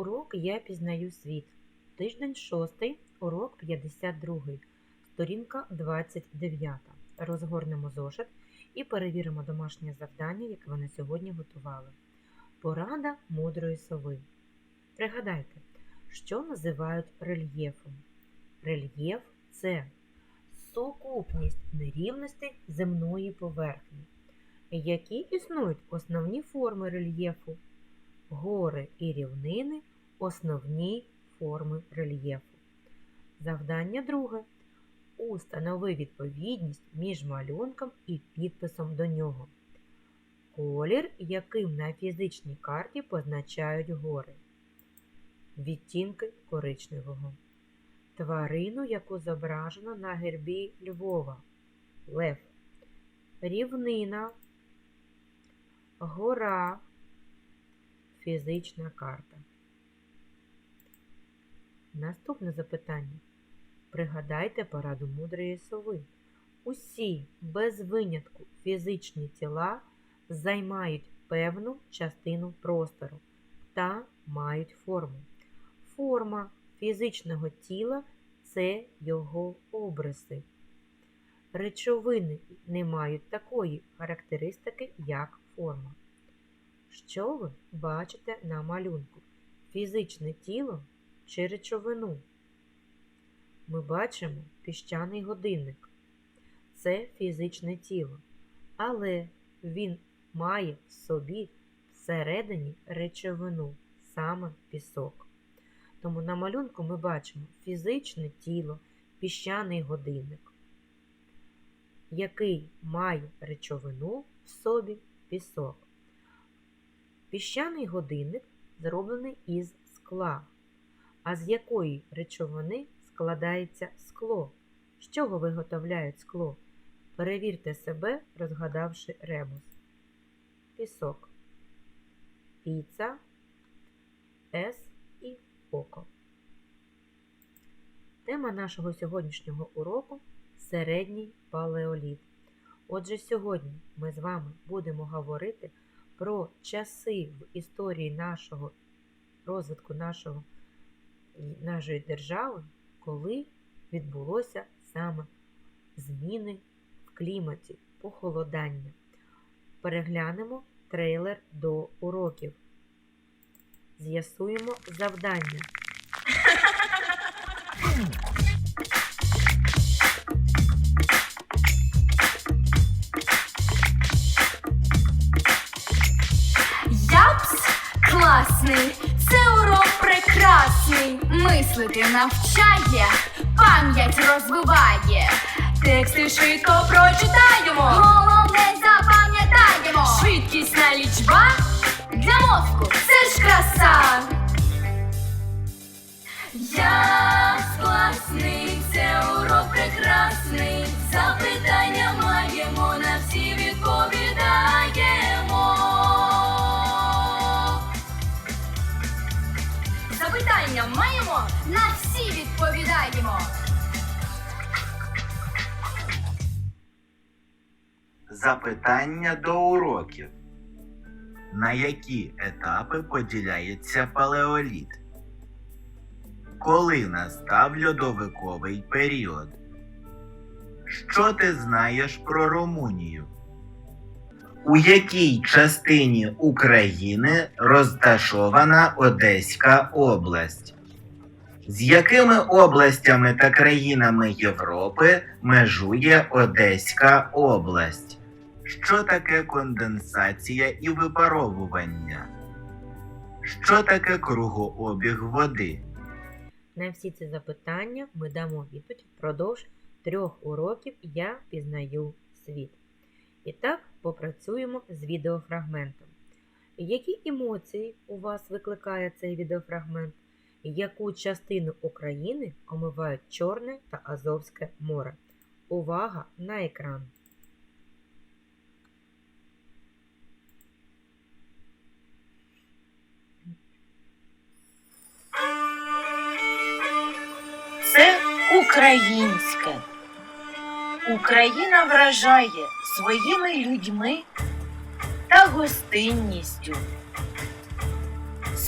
Урок Я пізнаю світ. Тиждень 6, урок 52, сторінка 29. Розгорнемо зошит і перевіримо домашнє завдання, яке вони сьогодні готували. Порада мудрої сови. Пригадайте, що називають рельєфом. Рельєф це сукупність нерівностей земної поверхні. Які існують основні форми рельєфу? Гори і рівнини основні форми рельєфу. Завдання друге. Установи відповідність між малюнком і підписом до нього. Колір, яким на фізичній карті позначають гори. Відтінки коричневого. Тварину, яку зображено на гербі Львова. Лев. Рівнина. Гора. Фізична карта. Наступне запитання. Пригадайте пораду мудрої сови. Усі без винятку фізичні тіла займають певну частину простору та мають форму. Форма фізичного тіла це його обриси. Речовини не мають такої характеристики, як форма. Що ви бачите на малюнку? Фізичне тіло чи речовину? Ми бачимо піщаний годинник. Це фізичне тіло, але він має в собі всередині речовину, саме пісок. Тому на малюнку ми бачимо фізичне тіло, піщаний годинник, який має речовину в собі пісок. Піщаний годинник зроблений із скла. А з якої речовини складається скло? З чого виготовляють скло? Перевірте себе, розгадавши ребус. Пісок. Піца, С і око. Тема нашого сьогоднішнього уроку середній палеоліт. Отже, сьогодні ми з вами будемо говорити про часи в історії нашого розвитку нашого, нашої держави, коли відбулося саме зміни в кліматі, похолодання. Переглянемо трейлер до уроків. З'ясуємо завдання. Мислити навчає, пам'ять розвиває. Тексти швидко прочитаємо. Головне запам'ятаємо. Швидкісна лічба для мозку це ж краса. Япс класний, це урок прекрасний. Запитання маємо, маємо, на всі відповідаємо. Запитання до уроків. На які етапи поділяється палеоліт? Коли настав льодовиковий період? Що ти знаєш про Румунію? У якій частині України розташована Одеська область? З якими областями та країнами Європи межує Одеська область? Що таке конденсація і випаровування? Що таке кругообіг води? На всі ці запитання ми дамо відповідь впродовж трьох уроків Я пізнаю світ. І так попрацюємо з відеофрагментом. Які емоції у вас викликає цей відеофрагмент? Яку частину України омивають Чорне та Азовське море? Увага на екран! Це українське. Україна вражає своїми людьми та гостинністю.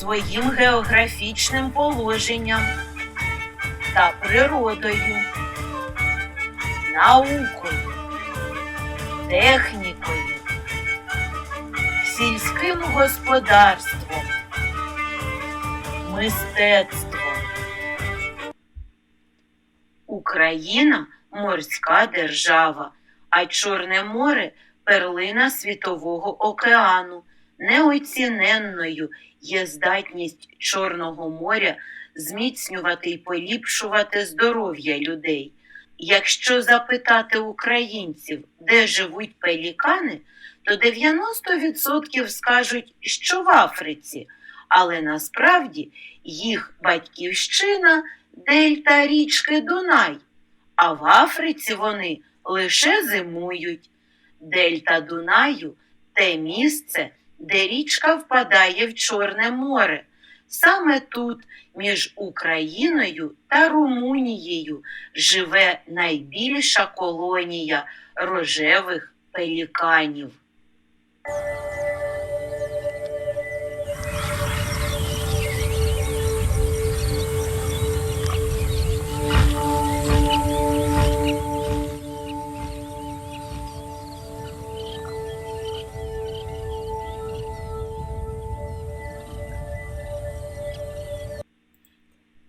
Своїм географічним положенням та природою, наукою, технікою, сільським господарством, мистецтвом. Україна морська держава, а Чорне море перлина Світового океану. Неоціненною є здатність Чорного моря зміцнювати і поліпшувати здоров'я людей. Якщо запитати українців, де живуть пелікани, то 90% скажуть, що в Африці, але насправді їх батьківщина дельта річки Дунай, а в Африці вони лише зимують. Дельта Дунаю те місце, де річка впадає в Чорне море. Саме тут, між Україною та Румунією, живе найбільша колонія рожевих пеліканів.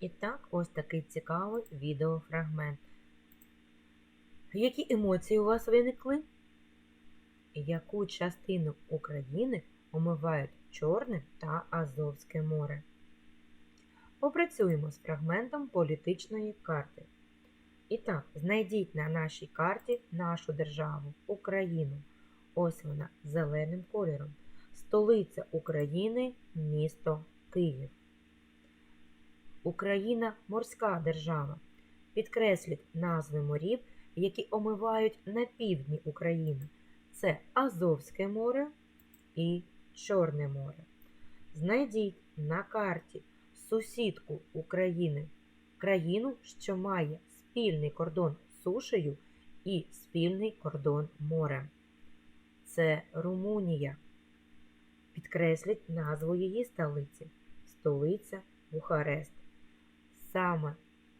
І так, ось такий цікавий відеофрагмент. Які емоції у вас виникли? Яку частину України омивають Чорне та Азовське море? Попрацюємо з фрагментом політичної карти. І так, знайдіть на нашій карті нашу державу, Україну. Ось вона зеленим кольором. Столиця України місто Київ. Україна морська держава. Підкресліть назви морів, які омивають на півдні України. Це Азовське море і Чорне море. Знайдіть на карті сусідку України, країну, що має спільний кордон з сушею і спільний кордон морем. Це Румунія. Підкресліть назву її столиці. Столиця Бухарест. Саме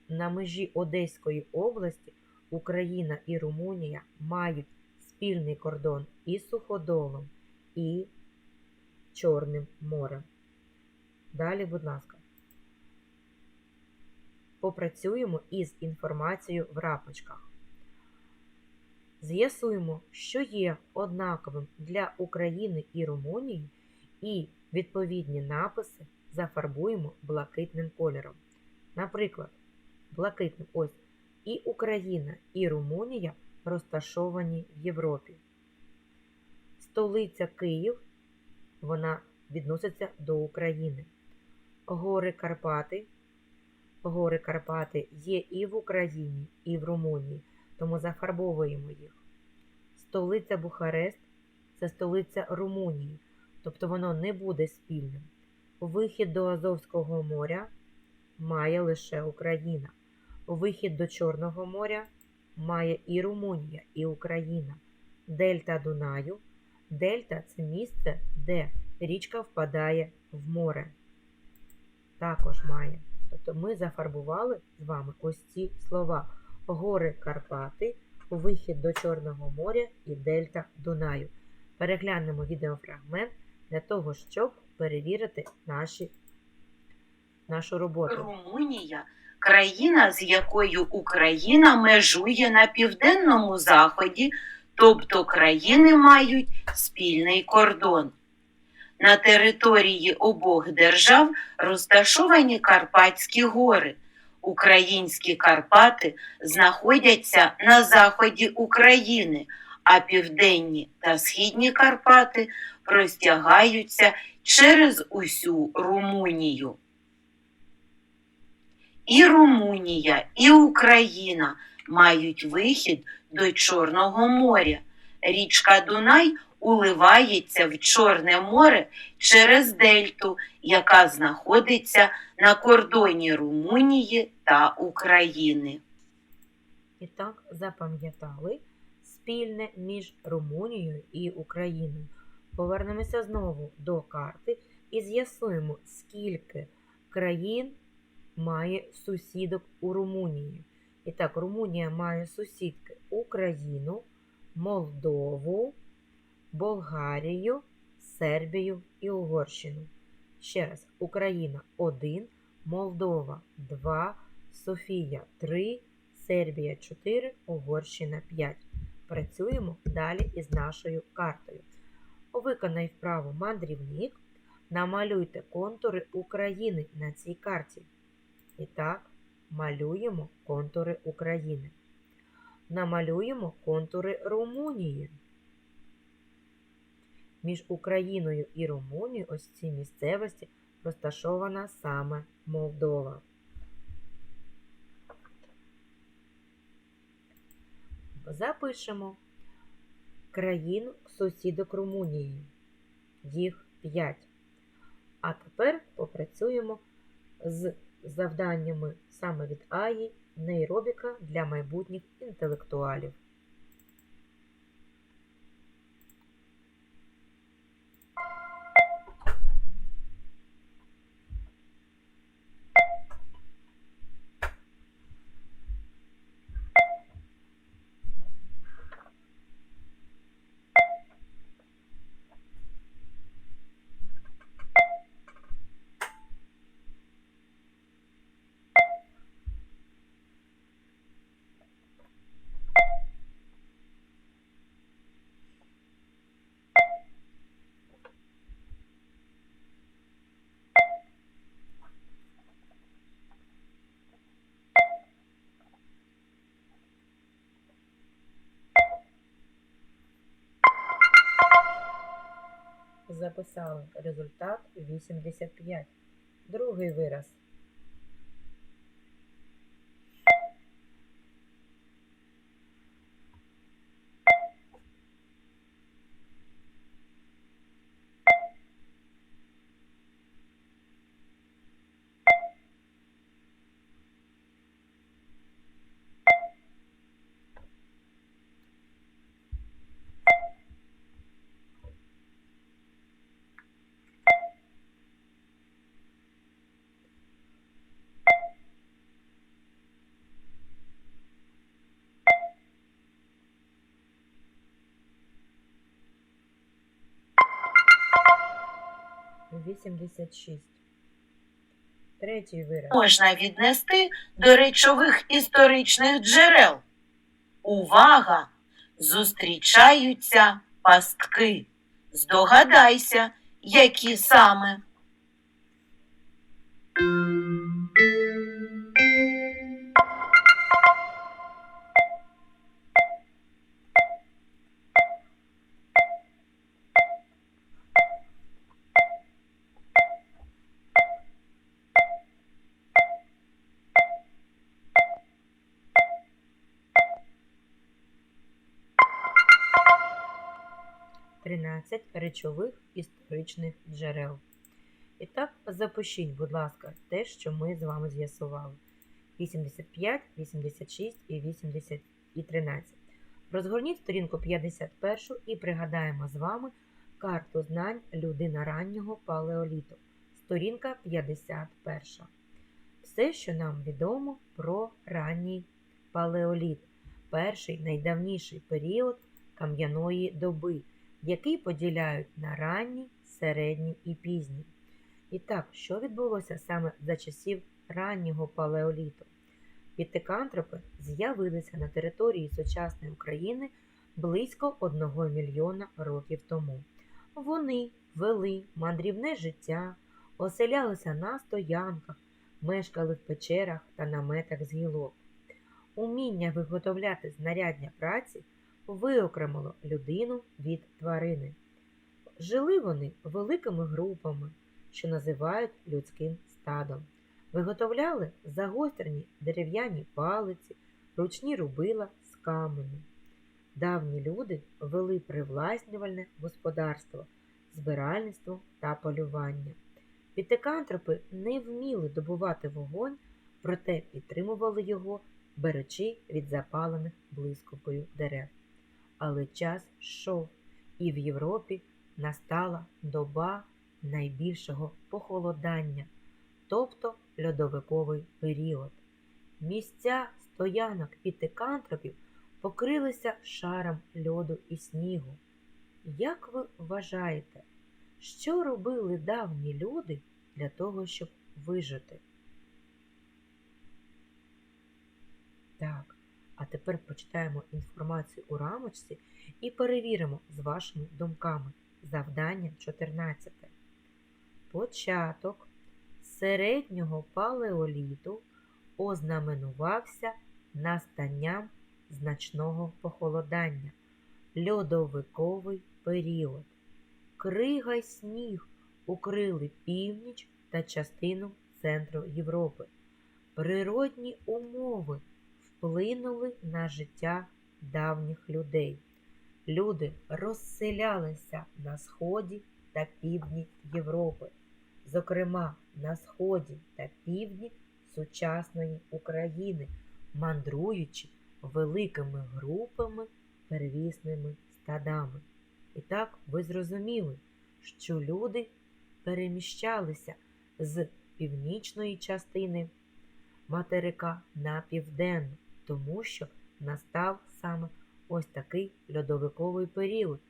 на межі Одеської області Україна і Румунія мають спільний кордон із Суходолом і Чорним морем. Далі, будь ласка, попрацюємо із інформацією в рапочках. З'ясуємо, що є однаковим для України і Румунії, і відповідні написи зафарбуємо блакитним кольором. Наприклад, блакитним ось і Україна, і Румунія розташовані в Європі. Столиця Київ, вона відноситься до України. Гори Карпати. Гори Карпати є і в Україні, і в Румунії, тому зафарбовуємо їх. Столиця Бухарест це столиця Румунії, тобто воно не буде спільним. Вихід до Азовського моря має лише Україна. Вихід до Чорного моря має і Румунія, і Україна. Дельта Дунаю. Дельта це місце, де річка впадає в море. Також має. Тобто ми зафарбували з вами ось ці слова: Гори Карпати, вихід до Чорного моря і Дельта Дунаю. Переглянемо відеофрагмент для того, щоб перевірити наші, нашу роботу. Румунія країна, з якою Україна межує на південному заході, тобто країни мають спільний кордон. На території обох держав розташовані Карпатські гори. Українські Карпати знаходяться на заході України, а південні та східні Карпати простягаються через усю Румунію. І Румунія, і Україна мають вихід до Чорного моря. Річка Дунай уливається в Чорне море через дельту, яка знаходиться на кордоні Румунії та України. І так, запам'ятали спільне між Румунією і Україною. Повернемося знову до карти і з'ясуємо, скільки країн має сусідок у Румунії. І так, Румунія має сусідки Україну, Молдову, Болгарію, Сербію і Угорщину. Ще раз, Україна 1, Молдова 2, Софія 3, Сербія 4, Угорщина 5. Працюємо далі із нашою картою. Виконай вправу мандрівник. Намалюйте контури України на цій карті. І так, малюємо контури України. Намалюємо контури Румунії. Між Україною і Румунією ось цій місцевості розташована саме Молдова. Запишемо країн сусідок Румунії. Їх 5. А тепер попрацюємо з завданнями саме від Аї нейробіка для майбутніх інтелектуалів. Записали результат 85. Другий вираз. Вісімдесят шість. Третій вираз. можна віднести до речових історичних джерел. Увага! Зустрічаються пастки. Здогадайся, які саме. Тринадцять речових історичних джерел. І так, запишіть, будь ласка, те, що ми з вами з'ясували. 85, 86 і 80 і 13. Розгорніть сторінку 51 і пригадаємо з вами карту знань людина раннього палеоліту. Сторінка 51. Все, що нам відомо про ранній палеоліт, перший найдавніший період кам'яної доби, який поділяють на ранній, середній і пізній. І так, що відбулося саме за часів раннього палеоліту? Пітекантропи з'явилися на території сучасної України близько 1 мільйона років тому. Вони вели мандрівне життя, оселялися на стоянках, мешкали в печерах та наметах з гілок. Уміння виготовляти знаряддя праці виокремило людину від тварини. Жили вони великими групами, що називають людським стадом. Виготовляли загострені дерев'яні палиці, ручні рубила з каменю. Давні люди вели привласнювальне господарство, збиральництво та полювання. Пітекантропи не вміли добувати вогонь, проте підтримували його, беручи від запалених блискавкою дерев. Але час йшов, і в Європі настала доба найбільшого похолодання, тобто льодовиковий період. Місця стоянок пітикантропів покрилися шаром льоду і снігу. Як ви вважаєте, що робили давні люди для того, щоб вижити? Так, а тепер почитаємо інформацію у рамочці і перевіримо з вашими думками. Завдання 14. Початок середнього палеоліту ознаменувався настанням значного похолодання, льодовиковий період. Крига й сніг укрили північ та частину центру Європи. Природні умови вплинули на життя давніх людей. Люди розселялися на сході та півдні Європи, зокрема на сході та півдні сучасної України, мандруючи великими групами первісними стадами. І так ви зрозуміли, що люди переміщалися з північної частини материка на південну, тому що настав саме ось такий льодовиковий період.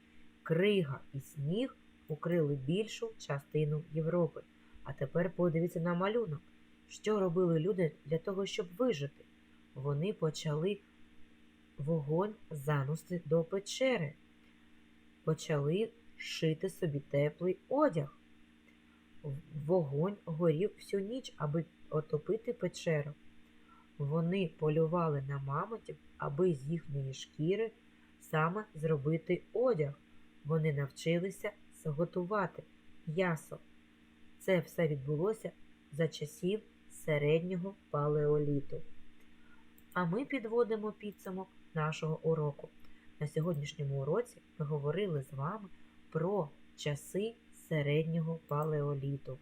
Крига і сніг укрили більшу частину Європи. А тепер подивіться на малюнок. Що робили люди для того, щоб вижити? Вони почали вогонь занести до печери, почали шити собі теплий одяг. Вогонь горів всю ніч, аби отопити печеру. Вони полювали на мамонтів, аби з їхньої шкіри саме зробити одяг. Вони навчилися зготувати м'ясо. Це все відбулося за часів середнього палеоліту. А ми підводимо підсумок нашого уроку. На сьогоднішньому уроці ми говорили з вами про часи середнього палеоліту.